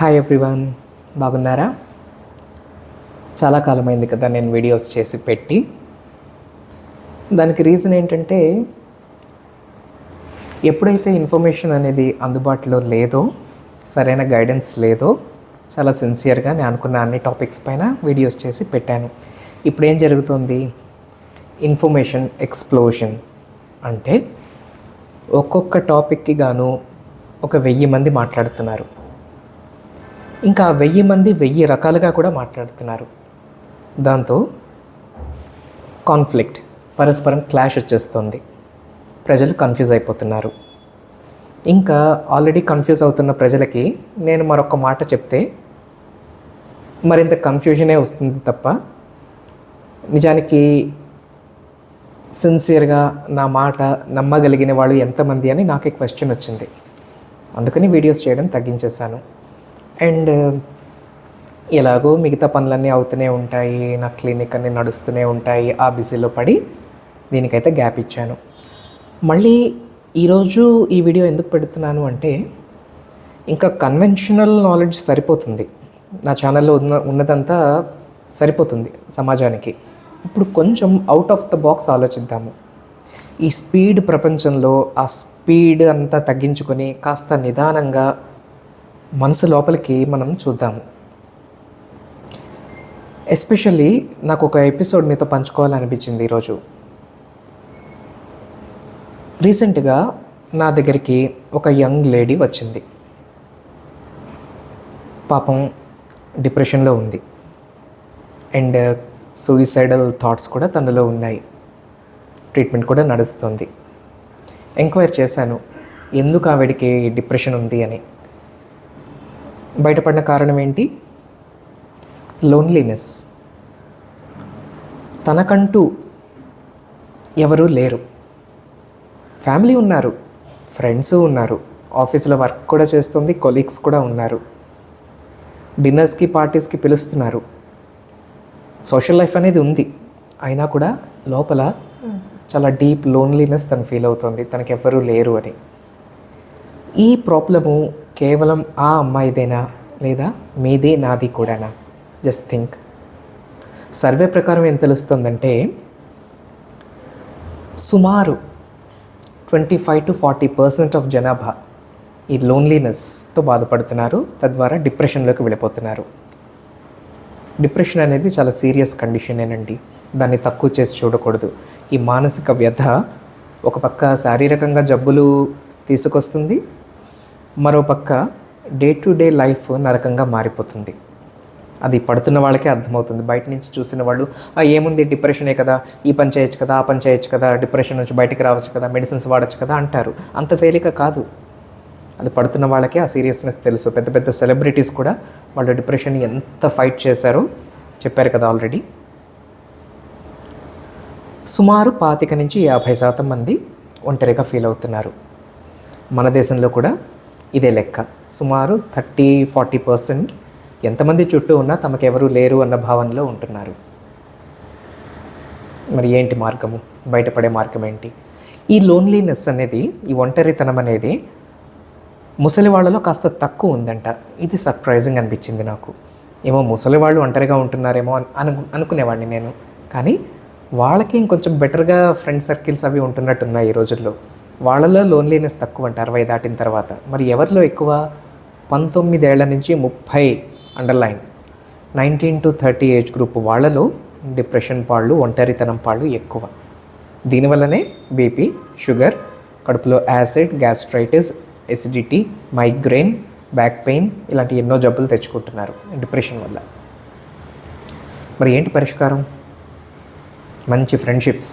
Hi everyone బాగున్నారా? చాలా కాలమైంది కదా నేను వీడియోస్ చేసి పెట్టి. దానికి రీజన్ ఏంటంటే ఎప్పుడైతే ఇన్ఫర్మేషన్ అనేది అందుబాటులో లేదో సరైన గైడెన్స్ లేదో చాలా సిన్సియర్గా నేను అనుకున్న అన్ని టాపిక్స్ పైన వీడియోస్ చేసి పెట్టాను. ఇప్పుడు ఏం జరుగుతుంది? ఇన్ఫర్మేషన్ ఎక్స్ప్లోషన్ అంటే ఒక్కొక్క టాపిక్కి గాను ఒక వెయ్యి మంది మాట్లాడుతున్నారు. ఇంకా వెయ్యి మంది వెయ్యి రకాలుగా కూడా మాట్లాడుతున్నారు. దాంతో కాన్ఫ్లిక్ట్ పరస్పరం క్లాష్ వచ్చేస్తుంది. ప్రజలు కన్ఫ్యూజ్ అయిపోతున్నారు. ఇంకా ఆల్రెడీ కన్ఫ్యూజ్ అవుతున్న ప్రజలకి నేను మరొక మాట చెప్తే మరింత కన్ఫ్యూజనే వస్తుంది తప్ప నిజానికి సిన్సియర్గా నా మాట నమ్మగలిగిన వాళ్ళు ఎంతమంది అని నాకే క్వశ్చన్ వచ్చింది. అందుకని వీడియోస్ చేయడం తగ్గించేశాను. అండ్ ఎలాగో మిగతా పనులన్నీ అవుతూనే ఉంటాయి నా క్లినిక్ అన్నీ నడుస్తూనే ఉంటాయి ఆ బిజీలో పడి దీనికైతే గ్యాప్ ఇచ్చాను. మళ్ళీ ఈరోజు ఈ వీడియో ఎందుకు పెడుతున్నాను అంటే ఇంకా కన్వెన్షనల్ నాలెడ్జ్ సరిపోతుంది. నా ఛానల్లో ఉన్న ఉన్నదంతా సరిపోతుంది సమాజానికి. ఇప్పుడు కొంచెం అవుట్ ఆఫ్ ద బాక్స్ ఆలోచిద్దాము. ఈ స్పీడ్ ప్రపంచంలో ఆ స్పీడ్ అంతా తగ్గించుకొని కాస్త నిదానంగా మనసు లోపలికి మనం చూద్దాము. ఎస్పెషల్లీ నాకు ఒక ఎపిసోడ్ మీతో పంచుకోవాలనిపించింది ఈరోజు. రీసెంట్గా నా దగ్గరికి ఒక యంగ్ లేడీ వచ్చింది. పాపం డిప్రెషన్లో ఉంది. అండ్ సూయిసైడల్ థాట్స్ కూడా తనలో ఉన్నాయి. ట్రీట్మెంట్ కూడా నడుస్తుంది. ఎంక్వైర్ చేశాను. ఎందుకు ఆవిడికి డిప్రెషన్ ఉంది అని. బయటపడిన కారణం ఏంటి? లోన్లీనెస్ తనకంటూ ఎవరూ లేరు. ఫ్యామిలీ ఉన్నారు ఫ్రెండ్స్ ఉన్నారు ఆఫీస్లో వర్క్ కూడా చేస్తుంది కొలీగ్స్ కూడా ఉన్నారు. డిన్నర్స్కి పార్టీస్కి పిలుస్తున్నారు. సోషల్ లైఫ్ అనేది ఉంది. అయినా కూడా లోపల చాలా డీప్ లోన్లీనెస్ తను ఫీల్ అవుతుంది. తనకి ఎవ్వరూ లేరు అని. ఈ ప్రాబ్లము కేవలం ఆ అమ్మాయిదేనా? లేదా మీదే నాది కూడానా? Just think. సర్వే ప్రకారం ఏం తెలుస్తుందంటే సుమారు twenty five to forty percent of జనాభా ఈ లోన్లీనెస్తో బాధపడుతున్నారు తద్వారా డిప్రెషన్లోకి వెళ్ళిపోతున్నారు. డిప్రెషన్ అనేది చాలా సీరియస్ కండిషనేనండి. దాన్ని తక్కువ చేసి చూడకూడదు. ఈ మానసిక వ్యధ ఒక పక్క శారీరకంగా జబ్బులు తీసుకొస్తుంది మరోపక్క డే టు డే లైఫ్ నరకంగా మారిపోతుంది. అది పడుతున్న వాళ్ళకే అర్థమవుతుంది. బయట నుంచి చూసిన వాళ్ళు ఏముంది? డిప్రెషనే కదా. ఈ పని చేయొచ్చు కదా ఆ పని చేయొచ్చు కదా. డిప్రెషన్ నుంచి బయటికి రావచ్చు కదా. మెడిసిన్స్ వాడచ్చు కదా అంటారు. అంత తేలిక కాదు. అది పడుతున్న వాళ్ళకే ఆ సీరియస్నెస్ తెలుసు. పెద్ద పెద్ద సెలబ్రిటీస్ కూడా వాళ్ళు డిప్రెషన్ ఎంత ఫైట్ చేశారో చెప్పారు కదా ఆల్రెడీ. సుమారు పాతిక నుంచి యాభై శాతం మంది ఒంటరిగా ఫీల్ అవుతున్నారు. మన దేశంలో కూడా ఇదే లెక్క. సుమారు థర్టీ ఫార్టీ పర్సెంట్ ఎంతమంది చుట్టూ ఉన్నా తమకెవరూ లేరు అన్న భావనలో ఉంటున్నారు. మరి ఏంటి మార్గము? బయటపడే మార్గం ఏంటి? ఈ లోన్లీనెస్ అనేది ఈ ఒంటరితనం అనేది ముసలి వాళ్ళలో కాస్త తక్కువ ఉందంట. ఇది సర్ప్రైజింగ్ అనిపించింది నాకు. ఏమో ముసలి వాళ్ళు ఒంటరిగా ఉంటున్నారేమో అని అను అనుకునేవాడిని నేను. కానీ వాళ్ళకి ఇంకొంచెం బెటర్గా ఫ్రెండ్ సర్కిల్స్ అవి ఉంటున్నట్టున్నాయి ఈ రోజుల్లో. వాళ్ళలో లోన్లీనెస్ తక్కువ అంటే అరవై దాటిన తర్వాత. మరి ఎవరిలో ఎక్కువ? పంతొమ్మిదేళ్ళ నుంచి ముప్పై underline nineteen to thirty age group వాళ్ళలో డిప్రెషన్ పాళ్ళు ఒంటరితనం పాళ్ళు ఎక్కువ. దీనివల్లనే బీపీ షుగర్ కడుపులో acid gastritis acidity migraine back pain ఇలాంటి ఎన్నో జబ్బులు తెచ్చుకుంటున్నారు డిప్రెషన్ వల్ల. మరి ఏంటి పరిష్కారం? మంచి ఫ్రెండ్షిప్స్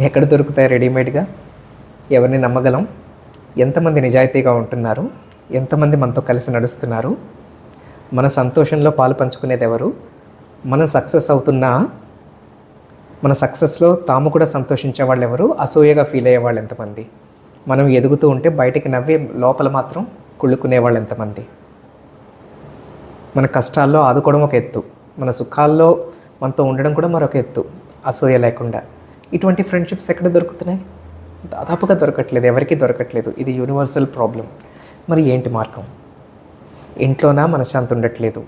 ఎక్కడ దొరుకుతాయి రెడీమేడ్గా ఎవరిని నమ్మగలం? ఎంతమంది నిజాయితీగా ఉంటున్నారు? ఎంతమంది మనతో కలిసి నడుస్తున్నారు? మన సంతోషంలో పాలు పంచుకునేది ఎవరు? మనం సక్సెస్ అవుతున్నా మన సక్సెస్లో తాము కూడా సంతోషించే వాళ్ళు ఎవరు? అసూయగా ఫీల్ అయ్యే వాళ్ళు ఎంతమంది? మనం ఎదుగుతూ ఉంటే బయటికి నవ్వి లోపల మాత్రం కుళ్ళుకునే వాళ్ళు ఎంతమంది? మన కష్టాల్లో ఆదుకోవడం ఒక ఎత్తు. మన సుఖాల్లో మనతో ఉండడం కూడా మరొక ఎత్తు. అసూయ లేకుండా. ఇటువంటి ఫ్రెండ్షిప్స్ ఎక్కడ దొరుకుతున్నాయి? దాదాపుగా దొరకట్లేదు ఎవరికీ దొరకట్లేదు. ఇది యూనివర్సల్ ప్రాబ్లం మరి ఏంటి మార్గం? ఇంట్లోనా మనశ్శాంతి ఉండట్లేదు?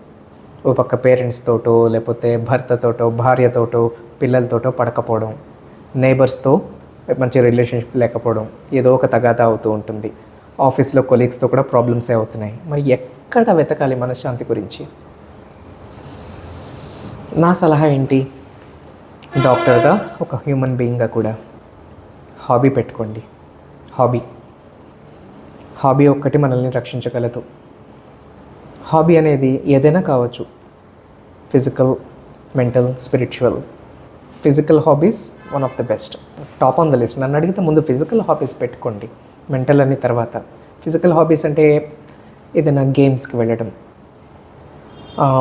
ఓ పక్క పేరెంట్స్తోటో లేకపోతే భర్తతోటో భార్యతోటో పిల్లలతోటో పడకపోవడం నేబర్స్తో మంచి రిలేషన్షిప్ లేకపోవడం ఏదో ఒక తగాదా అవుతూ ఉంటుంది. ఆఫీస్లో కొలీగ్స్తో కూడా ప్రాబ్లమ్సే అవుతున్నాయి. మరి ఎక్కడ వెతకాలి మనశ్శాంతి గురించి? నా సలహా ఏంటి? డాక్టర్గా ఒక హ్యూమన్ బీయింగ్గా కూడా. హాబీ పెట్టుకోండి. హాబీ. హాబీ ఒక్కటి మనల్ని రక్షించగలదు. హాబీ అనేది ఏదైనా కావచ్చు. Physical mental spiritual. Physical hobbies one of the best. Top on the list. నన్ను అడిగితే ముందు ఫిజికల్ హాబీస్ పెట్టుకోండి. మెంటల్ అని తర్వాత. ఫిజికల్ హాబీస్ అంటే ఏదైనా గేమ్స్కి వెళ్ళడం.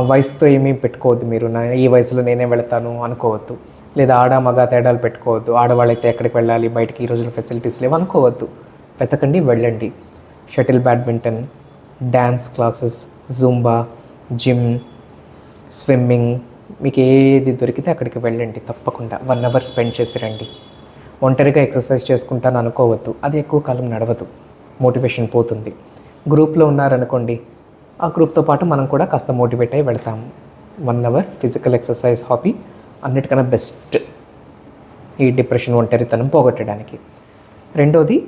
వయసుతో ఏమీ పెట్టుకోవద్దు మీరు. నా ఈ వయసులో నేనే వెళతాను అనుకోవద్దు. లేదా ఆడ మగ తేడాలు పెట్టుకోవద్దు. ఆడవాళ్ళైతే ఎక్కడికి వెళ్ళాలి? బయటికి ఈ రోజుల్లో ఫెసిలిటీస్ లేవు అనుకోవద్దు. వెతకండి వెళ్ళండి. Shuttle badminton dance classes zumba gym swimming మీకు ఏది దొరికితే అక్కడికి వెళ్ళండి తప్పకుండా. వన్ అవర్ స్పెండ్ చేసి రండి. ఒంటరిగా ఎక్సర్సైజ్ చేసుకుంటాను అనుకోవద్దు. అది ఎక్కువ కాలం నడవదు. మోటివేషన్ పోతుంది. గ్రూప్లో ఉన్నారనుకోండి ఆ గ్రూప్తో పాటు మనం కూడా కాస్త మోటివేట్ అయి వెళ్తాము one hour physical exercise hobby అన్నిటికన్నా బెస్ట్ ఈ డిప్రెషన్ ఒంటరితనం పోగొట్టడానికి. రెండోది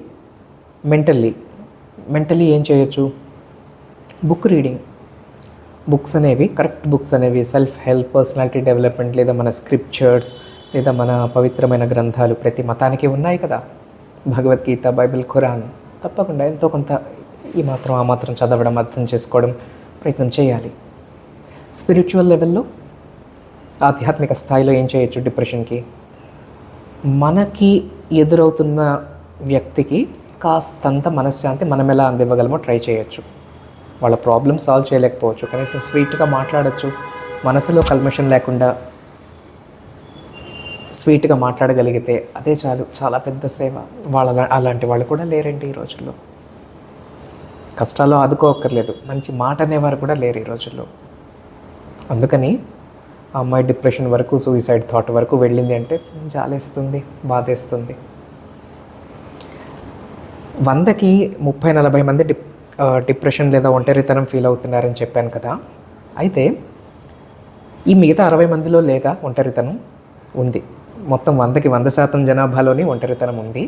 మెంటల్లీ. మెంటల్లీ ఏం చేయొచ్చు? Book reading. బుక్స్ అనేవి కరెక్ట్ బుక్స్ అనేవి సెల్ఫ్ హెల్ప్ పర్సనాలిటీ డెవలప్మెంట్ లేదా మన స్క్రిప్చర్స్ లేదా మన పవిత్రమైన గ్రంథాలు ప్రతి మతానికి ఉన్నాయి కదా. Bhagavad Gita Bible Quran. తప్పకుండా ఎంతో కొంత ఈ మాత్రం ఆ మాత్రం చదవడం అర్థం చేసుకోవడం ప్రయత్నం చేయాలి. స్పిరిచువల్ లెవెల్లో ఆధ్యాత్మిక స్థాయిలో ఏం చేయొచ్చు డిప్రెషన్కి? మనకి ఎదురవుతున్న వ్యక్తికి కాస్తంత మనశ్శాంతి మనం ఎలా అందివ్వగలమో ట్రై చేయొచ్చు. వాళ్ళ ప్రాబ్లమ్ సాల్వ్ చేయలేకపోవచ్చు. కనీసం స్వీట్గా మాట్లాడచ్చు. మనసులో కల్మషన్ లేకుండా స్వీట్గా మాట్లాడగలిగితే అదే చాలు. చాలా పెద్ద సేవ. వాళ్ళ అలాంటి వాళ్ళు కూడా లేరండి ఈ రోజుల్లో. కష్టాలు ఆదుకోక్కర్లేదు. మంచి మాట అనేవారు కూడా లేరు ఈ రోజుల్లో. అందుకని ఆ అమ్మాయి డిప్రెషన్ వరకు సూసైడ్ థాట్ వరకు వెళ్ళింది అంటే జాలేస్తుంది బాధేస్తుంది. వందకి ముప్పై నలభై మంది డిప్ డిప్రెషన్ లేదా ఒంటరితనం ఫీల్ అవుతున్నారని చెప్పాను కదా. అయితే ఈ మిగతా అరవై మందిలో లేక ఒంటరితనం ఉంది. మొత్తం వందకి వంద శాతం జనాభాలోని ఒంటరితనం ఉంది.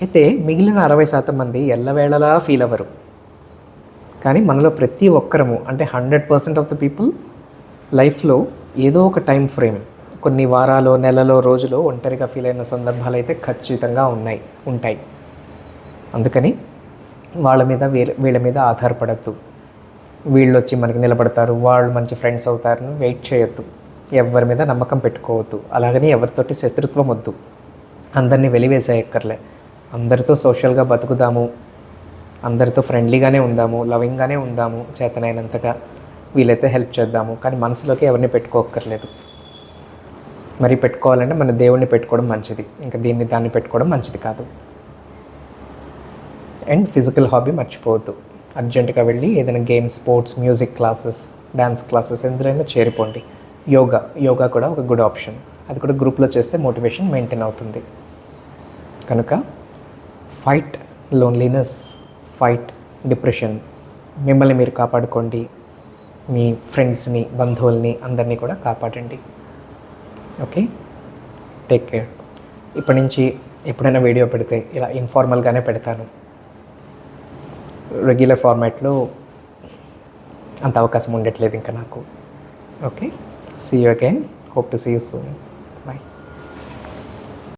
అయితే మిగిలిన అరవై శాతం మంది ఎల్లవేళలా ఫీల్ అవ్వరు. కానీ మనలో ప్రతి ఒక్కరము అంటే hundred percent of the people లైఫ్లో ఏదో ఒక టైం ఫ్రేమ్ కొన్ని వారాలు నెలలో రోజులు ఒంటరిగా ఫీల్ అయిన సందర్భాలు అయితే ఖచ్చితంగా ఉన్నాయి ఉంటాయి. అందుకని వాళ్ళ మీద వీళ్ళ వీళ్ళ మీద ఆధారపడద్దు. వీళ్ళు వచ్చి మనకి నిలబడతారు వాళ్ళు మంచి ఫ్రెండ్స్ అవుతారని వెయిట్ చేయొద్దు. ఎవరి మీద నమ్మకం పెట్టుకోవద్దు. అలాగని ఎవరితోటి శత్రుత్వం వద్దు. అందరినీ వెలివేసేయక్కర్లే. అందరితో సోషల్గా బతుకుదాము. అందరితో ఫ్రెండ్లీగానే ఉందాము లవింగ్గానే ఉందాము చేతనైనంతగా. వీలైతే హెల్ప్ చేద్దాము. కానీ మనసులోకి ఎవరిని పెట్టుకోక్కర్లేదు. మరి పెట్టుకోవాలంటే మన దేవుణ్ణి పెట్టుకోవడం మంచిది. ఇంకా దీన్ని దాన్ని పెట్టుకోవడం మంచిది కాదు. అండ్ ఫిజికల్ హాబీ మర్చిపోవద్దు. అర్జెంటుగా వెళ్ళి ఏదైనా games sports music classes dance classes ఎందులోనైనా చేరిపోండి. యోగా యోగా కూడా ఒక గుడ్ ఆప్షన్ అది కూడా గ్రూప్లో చేస్తే మోటివేషన్ మెయింటైన్ అవుతుంది. కనుక ఫైట్ లోన్లీనెస్ ఫైట్ డిప్రెషన్ మిమ్మల్ని మీరు కాపాడుకోండి. మీ ఫ్రెండ్స్ని బంధువుల్ని అందరినీ కూడా కాపాడండి. ఓకే? టేక్ కేర్ ఇప్పటి నుంచి ఎప్పుడైనా వీడియో పెడితే ఇలా ఇన్ఫార్మల్గానే పెడతాను. రెగ్యులర్ ఫార్మాట్లో అంత అవకాశం ఉండట్లేదు ఇంకా నాకు. Okay? See you again hope to see you soon